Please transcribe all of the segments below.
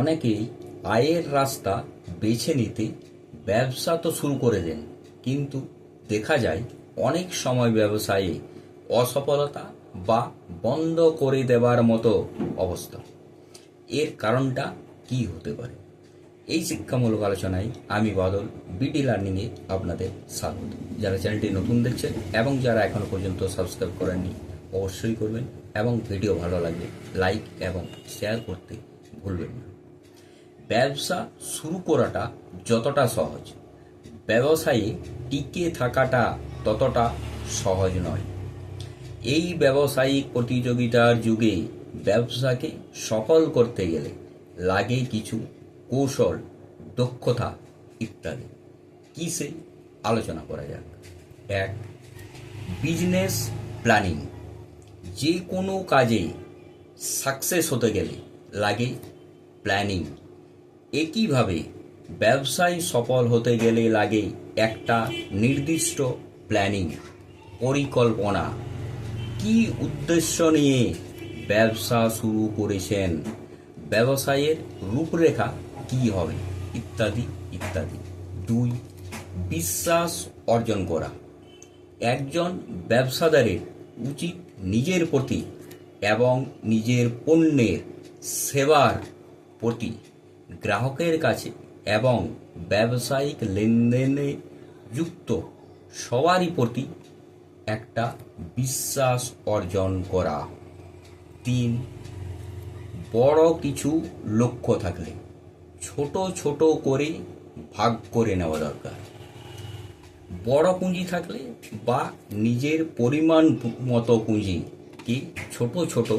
অনেকেই আয়ের রাস্তা বেছে নিতে ব্যবসা তো শুরু করে দেন, কিন্তু দেখা যায় অনেক সময় ব্যবসায়ে অসফলতা বা বন্ধ করে দেওয়ার মতো অবস্থা। এর কারণটা কি হতে পারে? এই শিক্ষামূলক আলোচনায় আমি বাদল বিডি লার্নিংয়ে আপনাদের স্বাগত। যারা চ্যানেলটি নতুন দেখছেন এবং যারা এখনও পর্যন্ত সাবস্ক্রাইব করেননি, অবশ্যই করবেন এবং ভিডিও ভালো লাগলে লাইক এবং শেয়ার করতে ভুলবেন না। ব্যবসা শুরু করাটা যতটা সহজ। ব্যবসায়ে টিকে থাকাটা ততটা সহজ নয়। এই ব্যবসায়িক প্রতিযোগিতার যুগে ব্যবসাকে সফল করতে গেলে লাগে কিছু কৌশল, দক্ষতা ইত্যাদি। কি সে আলোচনা করা যাক? এক বিজনেস প্ল্যানিং যে কোনো কাজে সাকসেস হতে গেলে লাগে প্ল্যানিং একইভাবে ব্যবসায় সফল হতে গেলে লাগে একটা নির্দিষ্ট প্ল্যানিং, পরিকল্পনা। কি উদ্দেশ্য নিয়ে ব্যবসা শুরু করেছেন? ব্যবসায়ের রূপরেখা কি হবে? ইত্যাদি ইত্যাদি। দুই, বিশ্বাস অর্জন করা। একজন ব্যবসাদারের উচিত নিজের প্রতি এবং নিজের পণ্যের সেবার প্রতি গ্রাহকের কাছে এবং ব্যবসায়িক লেনদেনে যুক্ত সবারই প্রতি একটা বিশ্বাস অর্জন করা। তিন, বড় কিছু লক্ষ্য থাকলে ছোট ছোট করে ভাগ করে নেওয়া দরকার। বড় পুঁজি থাকলে বা নিজের পরিমাণ মতো পুঁজিকে ছোট ছোট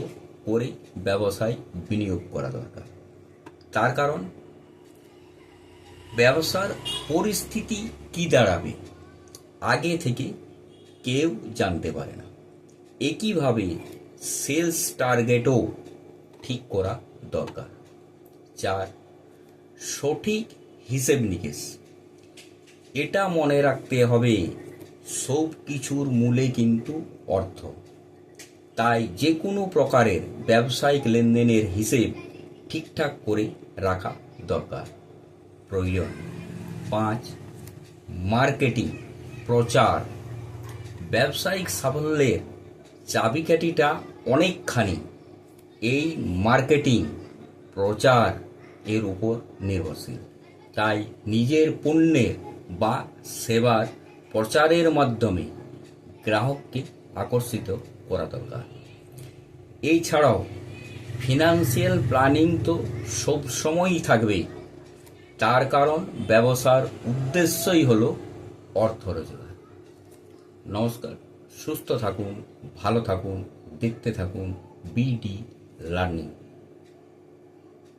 করে ব্যবসায় বিনিয়োগ করা দরকার। তার কারণ? ব্যবসার পরিস্থিতি কি দাঁড়াবে? আগে থেকে কেউ জানতে পারে না। একইভাবে সেলস টার্গেটও ঠিক করা দরকার। চার, সঠিক হিসেব নিকেশ। এটা মনে রাখতে হবে, সব কিছুর মূলে কিন্তু অর্থ। তাই যে কোনো প্রকারের ব্যবসায়িক লেনদেনের হিসেব ঠিকঠাক করে রাখা দরকার। প্রয়োজন। পাঁচ, মার্কেটিং, প্রচার। ব্যবসায়িক সাফল্যের চাবিকাঠিটা অনেকখানি। এই মার্কেটিং, প্রচার এর উপর নির্ভরশীল। তাই নিজের পণ্যের বা সেবার প্রচারের মাধ্যমে গ্রাহককে আকর্ষিত করা দরকার। এছাড়াও ফিনান্সিয়াল প্ল্যানিং তো সব সময়ই থাকবে। তার কারণ ব্যবসার উদ্দেশ্যই হলো অর্থ রোজগার। নমস্কার, সুস্থ থাকুন, ভালো থাকুন, দেখতে থাকুন বিডি লার্নিং